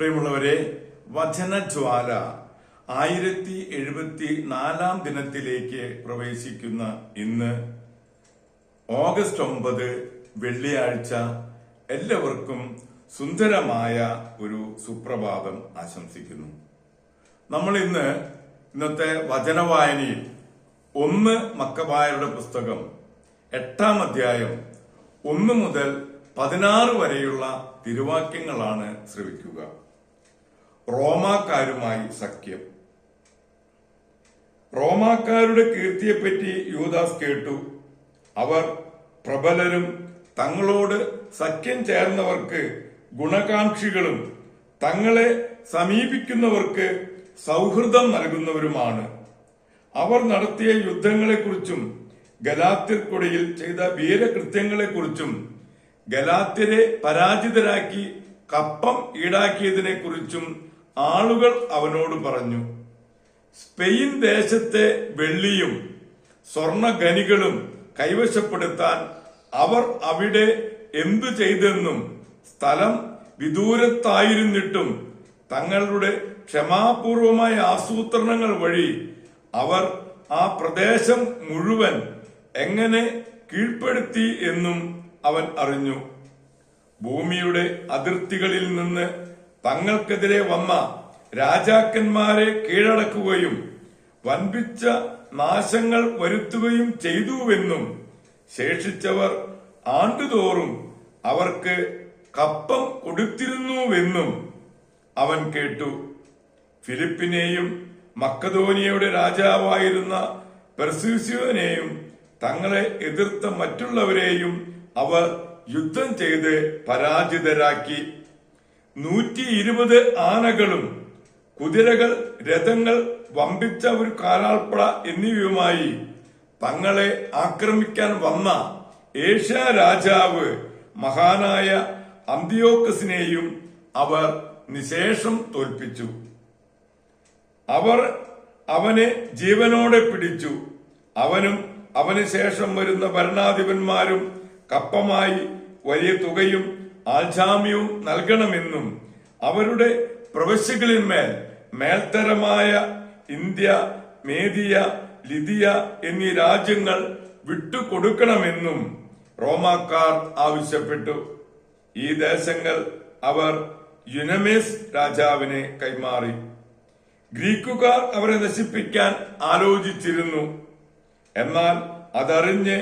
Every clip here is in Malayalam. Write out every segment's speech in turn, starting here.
പ്രിയമുള്ളവരെ വചനജ്വാല ആയിരത്തി എഴുപത്തി നാലാം ദിനത്തിലേക്ക് പ്രവേശിക്കുന്ന ഇന്ന് ഓഗസ്റ്റ് ഒമ്പത് വെള്ളിയാഴ്ച എല്ലാവർക്കും സുന്ദരമായ ഒരു സുപ്രഭാതം ആശംസിക്കുന്നു. നമ്മൾ ഇന്ന് ഇന്നത്തെ വചനവായനയിൽ ഒന്ന് മക്കബായരുടെ പുസ്തകം എട്ടാം അധ്യായം ഒന്ന് മുതൽ പതിനാറ് വരെയുള്ള തിരുവാക്യങ്ങളാണ് ശ്രവിക്കുക. റോമാക്കാരുമായി സഖ്യം. റോമാക്കാരുടെ കീർത്തിയെപ്പറ്റി യൂദാസ് കേട്ടു. അവർ പ്രബലരും തങ്ങളോട് സഖ്യം ചേർന്നവർക്ക് ഗുണകാംക്ഷികളും തങ്ങളെ സമീപിക്കുന്നവർക്ക് സൗഹൃദം നൽകുന്നവരുമാണ്. അവർ നടത്തിയ യുദ്ധങ്ങളെക്കുറിച്ചും ഗലാത്തിർക്കൊടിയിൽ ചെയ്ത വീരകൃത്യങ്ങളെക്കുറിച്ചും ഗലാത്തിരെ പരാജിതരാക്കി കപ്പം ഈടാക്കിയതിനെ കുറിച്ചും ആളുകൾ അവനോട് പറഞ്ഞു സ്പെയിൻ ദേശത്തെ വെള്ളിയും സ്വർണ ഖനികളും കൈവശപ്പെടുത്താൻ അവർ അവിടെ എന്തു ചെയ്തെന്നും സ്ഥലം വിദൂരത്തായിരുന്നിട്ടും തങ്ങളുടെ ക്ഷമാപൂർവമായ ആസൂത്രണങ്ങൾ വഴി അവർ ആ പ്രദേശം മുഴുവൻ എങ്ങനെ കീഴ്പ്പെടുത്തി എന്നും അവൻ അറിഞ്ഞു. ഭൂമിയുടെ അതിർത്തികളിൽ നിന്ന് തങ്ങൾക്കെതിരെ വന്ന രാജാക്കന്മാരെ കീഴടക്കുകയും വൻപിച്ച നാശങ്ങൾ വരുത്തുകയും ചെയ്തുവെന്നും ശേഷിച്ചവർ ആണ്ടുതോറും അവർക്ക് കപ്പം കൊടുത്തിരുന്നുവെന്നും അവൻ കേട്ടു. ഫിലിപ്പിനെയും മക്കതോനിയയുടെ രാജാവായിരുന്ന പെർസൂസിയോനെയും തങ്ങളെ എതിർത്ത മറ്റുള്ളവരെയും അവർ യുദ്ധം ചെയ്ത് പരാജിതരാക്കി. നൂറ്റി ഇരുപത് ആനകളും കുതിരകൾ രഥങ്ങൾ വമ്പിച്ച ഒരു കാലാൾപ്പട എന്നിവയുമായി തങ്ങളെ ആക്രമിക്കാൻ വന്ന ഏഷ്യ രാജാവ് മഹാനായ അന്തിയോക്കസിനെയും അവർ നിശേഷം തോൽപ്പിച്ചു. അവർ അവനെ ജീവനോടെ പിടിച്ചു. അവനും അവന് ശേഷം വരുന്ന ഭരണാധിപന്മാരും കപ്പമായി വലിയ തുകയും ആൾജാമ്യവും നൽകണമെന്നും അവരുടെ പ്രവശ്യകളിന്മേൽ മേൽത്തരമായ ഇന്ത്യ മേദിയ ലിതിയ എന്നീ രാജ്യങ്ങൾ വിട്ടുകൊടുക്കണമെന്നും റോമാക്കാർ ആവശ്യപ്പെട്ടു. ഈ ദേശങ്ങൾ അവർ യുനമേസ് രാജാവിനെ കൈമാറി. ഗ്രീക്കുകാർ അവരെ നശിപ്പിക്കാൻ ആലോചിച്ചിരുന്നു. എന്നാൽ അതറിഞ്ഞ്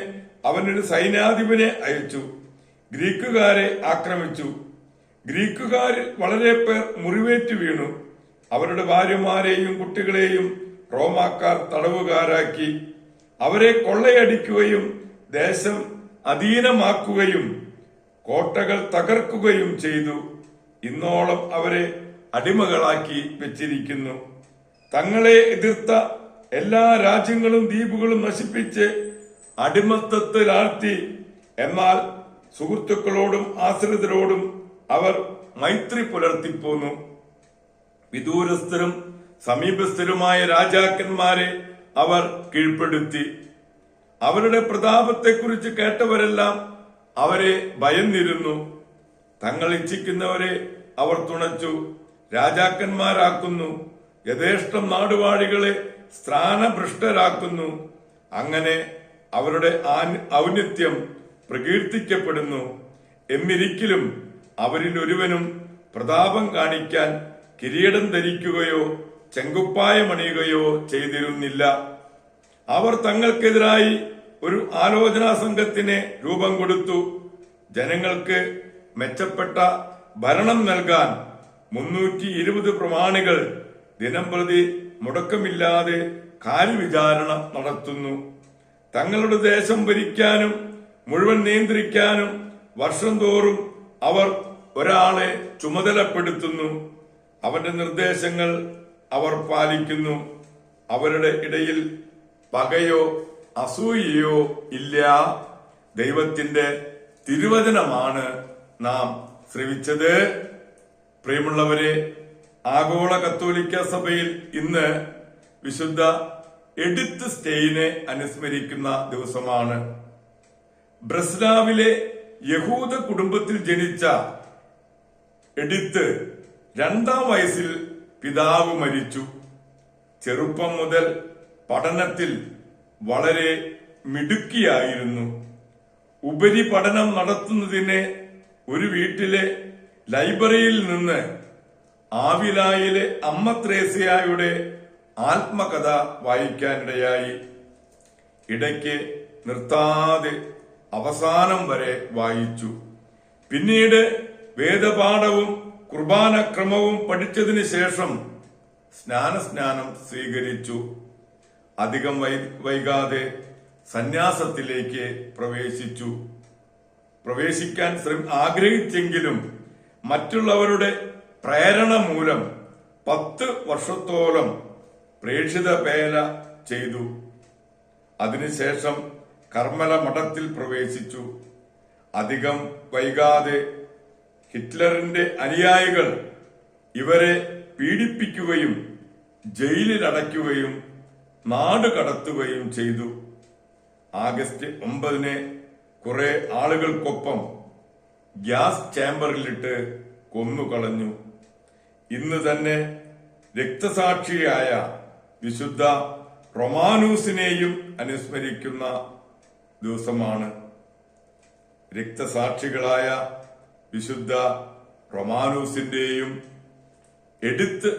അവനൊരു സൈന്യാധിപനെ അയച്ചു. ഗ്രീക്കുകാരെ ആക്രമിച്ചു. ഗ്രീക്കുകാരിൽ വളരെ പേർ മുറിവേറ്റ് വീണു. അവരുടെ ഭാര്യമാരെയും കുട്ടികളെയും റോമാക്കാർ തടവുകാരാക്കി. അവരെ കൊള്ളയടിക്കുകയും ദേശം അധീനമാക്കുകയും കോട്ടകൾ തകർക്കുകയും ചെയ്തു. ഇന്നോളം അവരെ അടിമകളാക്കി വെച്ചിരിക്കുന്നു. തങ്ങളെ എതിർത്ത എല്ലാ രാജ്യങ്ങളും ദ്വീപുകളും നശിപ്പിച്ച് അടിമത്തത്തിലാഴ്ത്തി. എന്നാൽ സുഹൃത്തുക്കളോടും ആശ്രിതരോടും അവർ മൈത്രി പുലർത്തിപ്പോന്നു. വിദൂരസ്ഥരും സമീപസ്ഥരുമായ രാജാക്കന്മാരെ അവർ കീഴ്പ്പെടുത്തി. അവരുടെ പ്രതാപത്തെക്കുറിച്ച് കേട്ടവരെല്ലാം അവരെ ഭയന്നിരുന്നു. തങ്ങൾ ഇച്ഛിക്കുന്നവരെ അവർ തുണച്ചു രാജാക്കന്മാരാക്കുന്നു. യഥേഷ്ടം നാടുവാഴികളെ സ്ഥാനഭ്രഷ്ടരാക്കുന്നു അങ്ങനെ അവരുടെ ഔന്നിത്യം പ്രകീർത്തിക്കപ്പെടുന്നു. എന്നിരിക്കലും അവരിൽ ഒരുവനും പ്രതാപം കാണിക്കാൻ കിരീടം ധരിക്കുകയോ ചെങ്കുപ്പായമണിയുകയോ ചെയ്തിരുന്നില്ല. അവർ തങ്ങൾക്കെതിരായി ഒരു ആലോചനാ സംഘത്തിന് രൂപം കൊടുത്തു. ജനങ്ങൾക്ക് മെച്ചപ്പെട്ട ഭരണം നൽകാൻ മുന്നൂറ്റി ഇരുപത് പ്രമാണികൾ ദിനംപ്രതി മുടക്കമില്ലാതെ കാര്യവിചാരണ നടത്തുന്നു. തങ്ങളുടെ ദേശം ഭരിക്കാനും മുഴുവൻ നിയന്ത്രിക്കാനും വർഷം തോറും അവർ ഒരാളെ ചുമതലപ്പെടുത്തുന്നു. അവന്റെ നിർദ്ദേശങ്ങൾ അവർ പാലിക്കുന്നു. അവരുടെ ഇടയിൽ പകയോ അസൂയയോ ഇല്ല. ദൈവത്തിന്റെ തിരുവചനമാണ് നാം ശ്രവിച്ചത്. പ്രിയമുള്ളവരെ ആഗോള കത്തോലിക്ക സഭയിൽ ഇന്ന് വിശുദ്ധ എഡിത്ത് സ്റ്റെയിനെ അനുസ്മരിക്കുന്ന ദിവസമാണ്. ബ്രസ്ലാവിലെ യഹൂദ കുടുംബത്തിൽ ജനിച്ച എഡിത്ത് രണ്ടാം വയസ്സിൽ പിതാവ് മരിച്ചു. ചെറുപ്പം മുതൽ പഠനത്തിൽ വളരെ മിടുക്കിയായിരുന്നു. ഉപരിപഠനം നടത്തുന്നതിന് ഒരു വീട്ടിലെ ലൈബ്രറിയിൽ നിന്ന് ആവിലായിലെ അമ്മ ത്രേസ്യയുടെ ആത്മകഥ വായിക്കാനിടയായി. ഇടയ്ക്ക് നിർത്താതെ അവസാനം വരെ വായിച്ചു. പിന്നീട് വേദപാഠവും കുർബാനക്രമവും പഠിച്ചതിന് ശേഷം സ്നാനസ്നാനം സ്വീകരിച്ചു. അധികം വൈകാതെ സന്യാസത്തിലേക്ക് പ്രവേശിച്ചു. പ്രവേശിക്കാൻ ആഗ്രഹിച്ചെങ്കിലും മറ്റുള്ളവരുടെ പ്രേരണ മൂലം പത്ത് വർഷത്തോളം പ്രേക്ഷിത പേല ചെയ്തു. അതിനുശേഷം കർമ്മല മഠത്തിൽ പ്രവേശിച്ചു. അധികം വൈകാതെ ഹിറ്റ്ലറിന്റെ അനുയായികൾ ഇവരെ പീഡിപ്പിക്കുകയും ജയിലിലടയ്ക്കുകയും നാട് കടത്തുകയും ചെയ്തു. ആഗസ്റ്റ് ഒമ്പതിന് കുറെ ആളുകൾക്കൊപ്പം ഗ്യാസ് ചേംബറിലിട്ട് കൊന്നുകളഞ്ഞു. ഇന്ന് തന്നെ രക്തസാക്ഷിയായ വിശുദ്ധ റൊമാനൂസിനെയും അനുസ്മരിക്കുന്ന ദിവസമാണ്. രക്തസാക്ഷികളായ വിശുദ്ധ റൊമാനൂസിന്റെയും എഡിത്ത്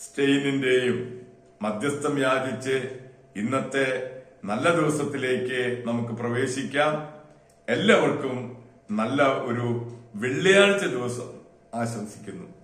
സ്റ്റെയിനിന്റെയും മധ്യസ്ഥം യാചിച്ച് ഇന്നത്തെ നല്ല ദിവസത്തിലേക്ക് നമുക്ക് പ്രവേശിക്കാം. എല്ലാവർക്കും നല്ല ഒരു വെള്ളിയാഴ്ച ദിവസം ആശംസിക്കുന്നു.